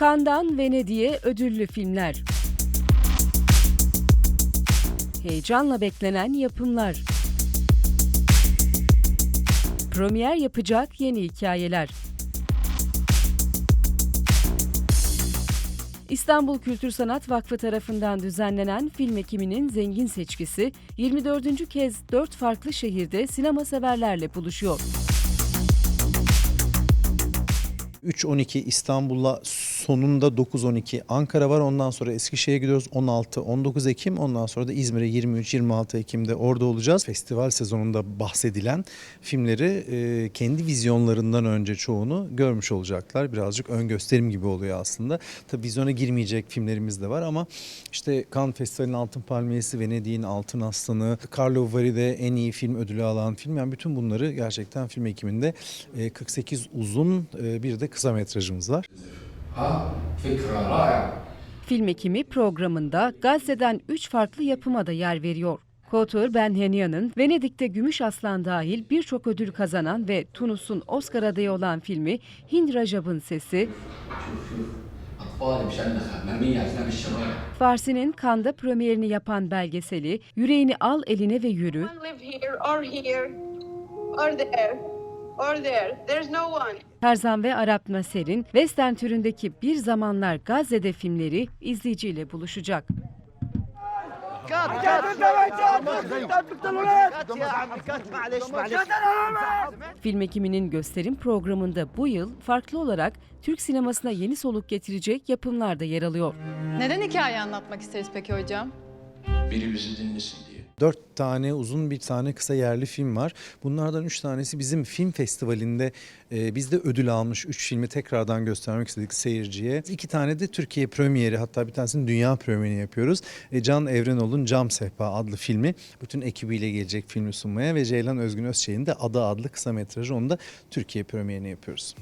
Cannes'dan Venedik'e ödüllü filmler. Heyecanla beklenen yapımlar. Premier yapacak yeni hikayeler. İstanbul Kültür Sanat Vakfı tarafından düzenlenen film ekiminin zengin seçkisi 24. kez 4 farklı şehirde sinema severlerle buluşuyor. 3-12 İstanbul'la sonunda 9-12 Ankara var. Ondan sonra Eskişehir'e gidiyoruz 16-19 Ekim. Ondan sonra da İzmir'e 23-26 Ekim'de orada olacağız. Festival sezonunda bahsedilen filmleri e, kendi vizyonlarından önce çoğunu görmüş olacaklar. Birazcık ön gösterim gibi oluyor aslında. Tabii vizyona girmeyecek filmlerimiz de var ama işte Cannes Festivali'nin Altın Palmiyesi, Venedik'in Altın Aslanı, Carlo Vari'de en iyi film ödülü alan film. Yani bütün bunları gerçekten film ekiminde e, 48 uzun e, bir de kısa metrajımız var. Film ekimi programında Gazze'den 3 farklı yapıma da yer veriyor. Kotor Benhenyan'ın Venedik'te Gümüş Aslan dahil birçok ödül kazanan ve Tunus'un Oscar adayı olan filmi Hind Rajab'ın Sesi, Farsi'nin Kanda premierini yapan belgeseli Yüreğini Al Eline ve Yürü, or there. There's no one. Tarzan ve Arap Naser'in western türündeki Bir Zamanlar Gazze'de filmleri izleyiciyle buluşacak. Film ekiminin gösterim programında bu yıl farklı olarak Türk sinemasına yeni soluk getirecek yapımlar da yer alıyor. Neden hikaye anlatmak isteriz peki hocam? biri bizi dinlesin diye. Dört tane uzun bir tane kısa yerli film var. Bunlardan üç tanesi bizim film festivalinde e, biz de ödül almış üç filmi tekrardan göstermek istedik seyirciye. İki tane de Türkiye premieri hatta bir tanesinin dünya premierini yapıyoruz. E, Can Evrenol'un Cam Sehpa adlı filmi bütün ekibiyle gelecek filmi sunmaya ve Ceylan Özgün Özçelik'in de Ada adlı kısa metrajı onu da Türkiye premierini yapıyoruz.